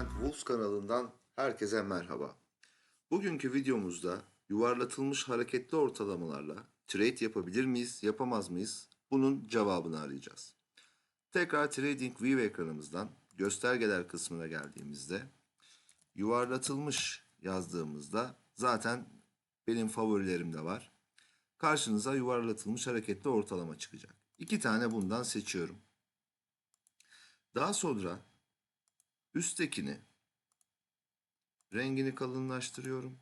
and Wolves kanalından herkese merhaba. Bugünkü videomuzda yuvarlatılmış hareketli ortalamalarla trade yapabilir miyiz, yapamaz mıyız? Bunun cevabını arayacağız. Tekrar TradingView ekranımızdan göstergeler kısmına geldiğimizde yuvarlatılmış yazdığımızda zaten benim favorilerim de var. Karşınıza yuvarlatılmış hareketli ortalama çıkacak. İki tane bundan seçiyorum. Daha sonra üsttekini rengini kalınlaştırıyorum.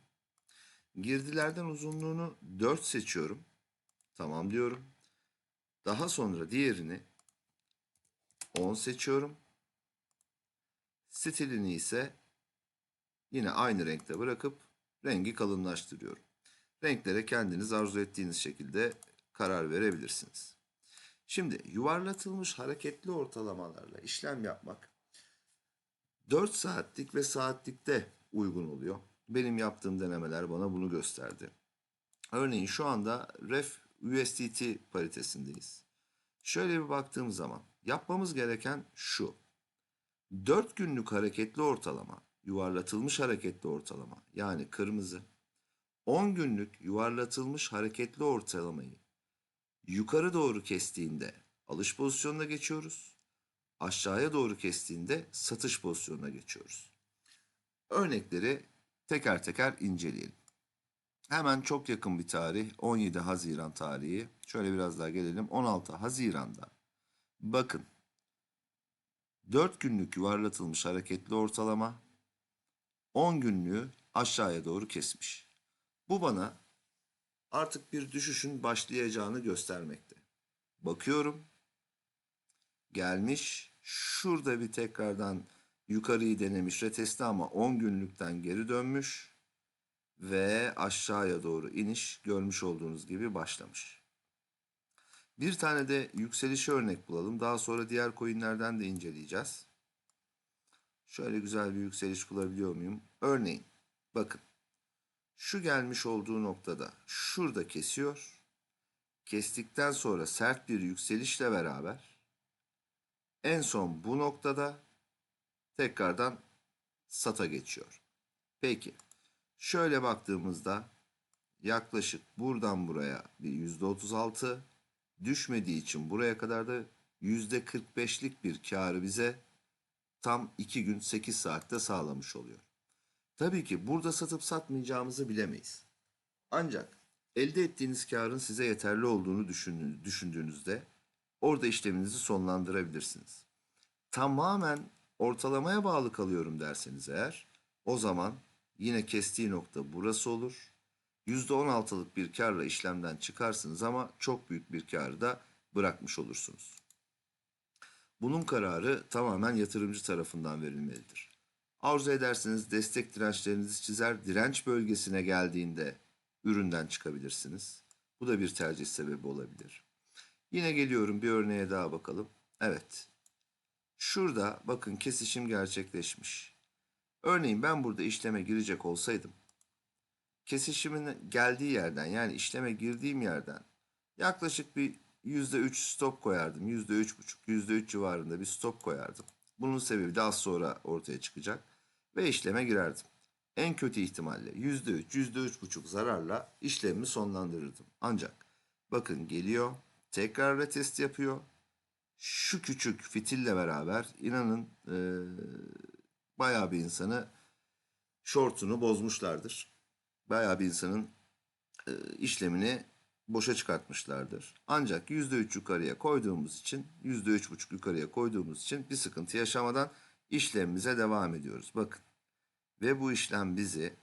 Girdilerden uzunluğunu 4 seçiyorum. Tamam diyorum. Daha sonra diğerini 10 seçiyorum. Stilini ise yine aynı renkte bırakıp rengi kalınlaştırıyorum. Renklere kendiniz arzu ettiğiniz şekilde karar verebilirsiniz. Şimdi yuvarlatılmış hareketli ortalamalarla işlem yapmak 4 saatlik ve saatlikte uygun oluyor. Benim yaptığım denemeler bana bunu gösterdi. Örneğin şu anda REF USDT paritesindeyiz. Şöyle bir baktığım zaman yapmamız gereken şu. 4 günlük hareketli ortalama, yuvarlatılmış hareketli ortalama yani kırmızı. 10 günlük yuvarlatılmış hareketli ortalamayı yukarı doğru kestiğinde alış pozisyonuna geçiyoruz. Aşağıya doğru kestiğinde satış pozisyonuna geçiyoruz. Örnekleri teker teker inceleyelim. Hemen çok yakın bir tarih 17 Haziran tarihi. Şöyle biraz daha gelelim. 16 Haziran'da. Bakın 4 günlük yuvarlatılmış hareketli ortalama 10 günlüğü aşağıya doğru kesmiş. Bu bana artık bir düşüşün başlayacağını göstermekte. Bakıyorum. Gelmiş. Şurada bir tekrardan yukarıyı denemiş retesti ama 10 günlükten geri dönmüş. Ve aşağıya doğru iniş görmüş olduğunuz gibi başlamış. Bir tane de yükselişi örnek bulalım. Daha sonra diğer coinlerden de inceleyeceğiz. Şöyle güzel bir yükseliş bulabiliyor muyum? Örneğin bakın şu gelmiş olduğu noktada şurada kesiyor. Kestikten sonra sert bir yükselişle beraber en son bu noktada tekrardan sata geçiyor. Peki şöyle baktığımızda yaklaşık buradan buraya bir yüzde otuz altı düşmediği için buraya kadar da yüzde kırk beşlik bir karı bize tam iki gün sekiz saatte sağlamış oluyor. Tabii ki burada satıp satmayacağımızı bilemeyiz. Ancak elde ettiğiniz karın size yeterli olduğunu düşündüğünüzde orada işleminizi sonlandırabilirsiniz. Tamamen ortalamaya bağlı kalıyorum derseniz eğer o zaman yine kestiği nokta burası olur. %16'lık bir karla işlemden çıkarsınız ama çok büyük bir karı da bırakmış olursunuz. Bunun kararı tamamen yatırımcı tarafından verilmelidir. Arzu ederseniz destek dirençlerinizi çizer, direnç bölgesine geldiğinde üründen çıkabilirsiniz. Bu da bir tercih sebebi olabilir. Yine geliyorum bir örneğe daha bakalım. Evet. Şurada bakın kesişim gerçekleşmiş. Örneğin ben burada işleme girecek olsaydım kesişimin geldiği yerden yani işleme girdiğim yerden yaklaşık bir %3 stop koyardım. %3,5, %3 civarında bir stop koyardım. Bunun sebebi az sonra ortaya çıkacak ve işleme girerdim. En kötü ihtimalle %3, %3,5 zararla işlemimi sonlandırırdım. Ancak bakın geliyor, tekrar retest yapıyor. Şu küçük fitille beraber inanın e, bayağı bir insanı şortunu bozmuşlardır. Bayağı bir insanın e, işlemini boşa çıkartmışlardır. Ancak %3 yukarıya koyduğumuz için, %3,5 yukarıya koyduğumuz için bir sıkıntı yaşamadan işlemimize devam ediyoruz. Bakın. Ve bu işlem bizi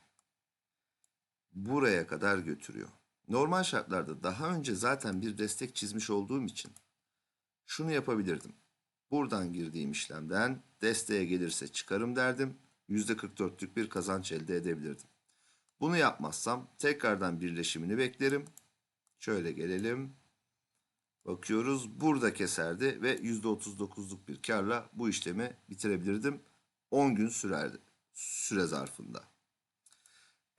buraya kadar götürüyor. Normal şartlarda daha önce zaten bir destek çizmiş olduğum için şunu yapabilirdim. Buradan girdiğim işlemden desteğe gelirse çıkarım derdim. %44'lük bir kazanç elde edebilirdim. Bunu yapmazsam tekrardan birleşimini beklerim. Şöyle gelelim. Bakıyoruz burada keserdi ve %39'luk bir karla bu işlemi bitirebilirdim. 10 gün sürerdi süre zarfında.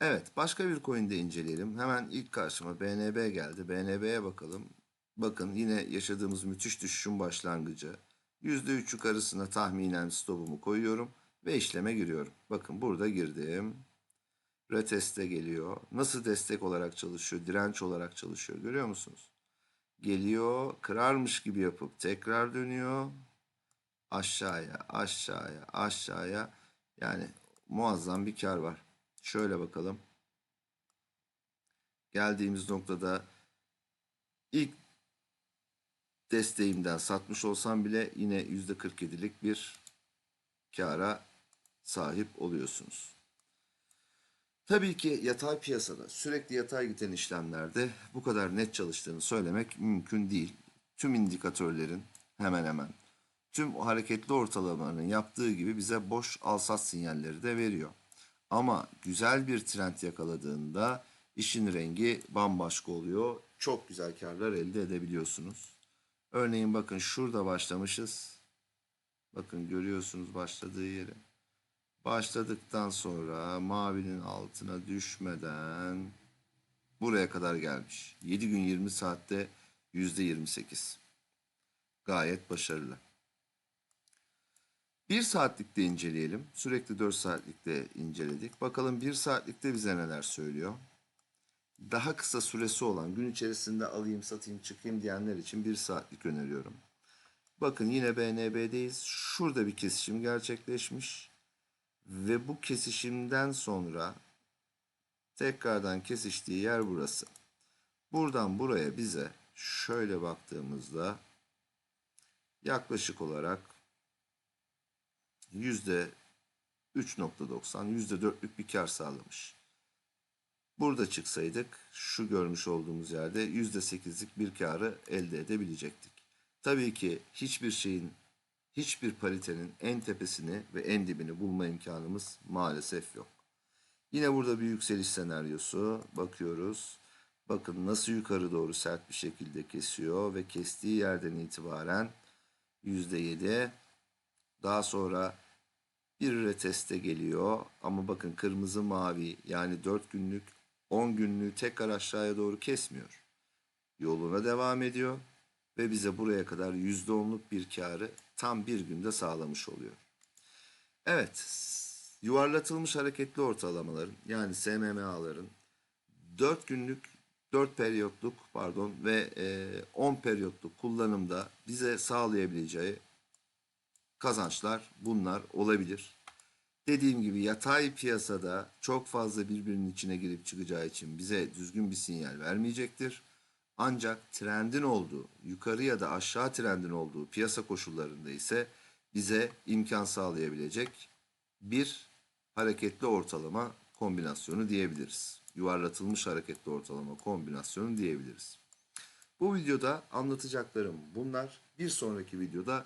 Evet başka bir coin de inceleyelim. Hemen ilk karşıma BNB geldi. BNB'ye bakalım. Bakın yine yaşadığımız müthiş düşüşün başlangıcı. %3 yukarısına tahminen stopumu koyuyorum ve işleme giriyorum. Bakın burada girdim. Reteste geliyor. Nasıl destek olarak çalışıyor, direnç olarak çalışıyor görüyor musunuz? Geliyor, kırarmış gibi yapıp tekrar dönüyor. Aşağıya, aşağıya, aşağıya. Yani muazzam bir kar var. Şöyle bakalım. Geldiğimiz noktada ilk desteğimden satmış olsam bile yine %47'lik bir kâra sahip oluyorsunuz. Tabii ki yatay piyasada sürekli yatay giden işlemlerde bu kadar net çalıştığını söylemek mümkün değil. Tüm indikatörlerin hemen hemen tüm hareketli ortalamaların yaptığı gibi bize boş alsat sinyalleri de veriyor. Ama güzel bir trend yakaladığında işin rengi bambaşka oluyor. Çok güzel karlar elde edebiliyorsunuz. Örneğin bakın şurada başlamışız. Bakın görüyorsunuz başladığı yeri. Başladıktan sonra mavinin altına düşmeden buraya kadar gelmiş. 7 gün 20 saatte %28. Gayet başarılı. 1 saatlikte inceleyelim. Sürekli 4 saatlikte inceledik. Bakalım 1 saatlikte bize neler söylüyor. Daha kısa süresi olan gün içerisinde alayım satayım çıkayım diyenler için 1 saatlik öneriyorum. Bakın yine BNB'deyiz. Şurada bir kesişim gerçekleşmiş. Ve bu kesişimden sonra tekrardan kesiştiği yer burası. Buradan buraya bize şöyle baktığımızda yaklaşık olarak yüzde 3.90 yüzde 4'lük bir kar sağlamış. Burada çıksaydık şu görmüş olduğumuz yerde yüzde 8'lik bir karı elde edebilecektik. Tabii ki hiçbir şeyin hiçbir paritenin en tepesini ve en dibini bulma imkanımız maalesef yok. Yine burada bir yükseliş senaryosu bakıyoruz. Bakın nasıl yukarı doğru sert bir şekilde kesiyor ve kestiği yerden itibaren %7 daha sonra bir reteste geliyor ama bakın kırmızı mavi yani 4 günlük 10 günlüğü tekrar aşağıya doğru kesmiyor. Yoluna devam ediyor ve bize buraya kadar %10'luk bir karı tam bir günde sağlamış oluyor. Evet, yuvarlatılmış hareketli ortalamaların yani SMMA'ların 4 günlük 4 periyotluk pardon ve e, 10 periyotluk kullanımda bize sağlayabileceği kazançlar bunlar olabilir. Dediğim gibi yatay piyasada çok fazla birbirinin içine girip çıkacağı için bize düzgün bir sinyal vermeyecektir. Ancak trendin olduğu, yukarı ya da aşağı trendin olduğu piyasa koşullarında ise bize imkan sağlayabilecek bir hareketli ortalama kombinasyonu diyebiliriz. Yuvarlatılmış hareketli ortalama kombinasyonu diyebiliriz. Bu videoda anlatacaklarım bunlar. Bir sonraki videoda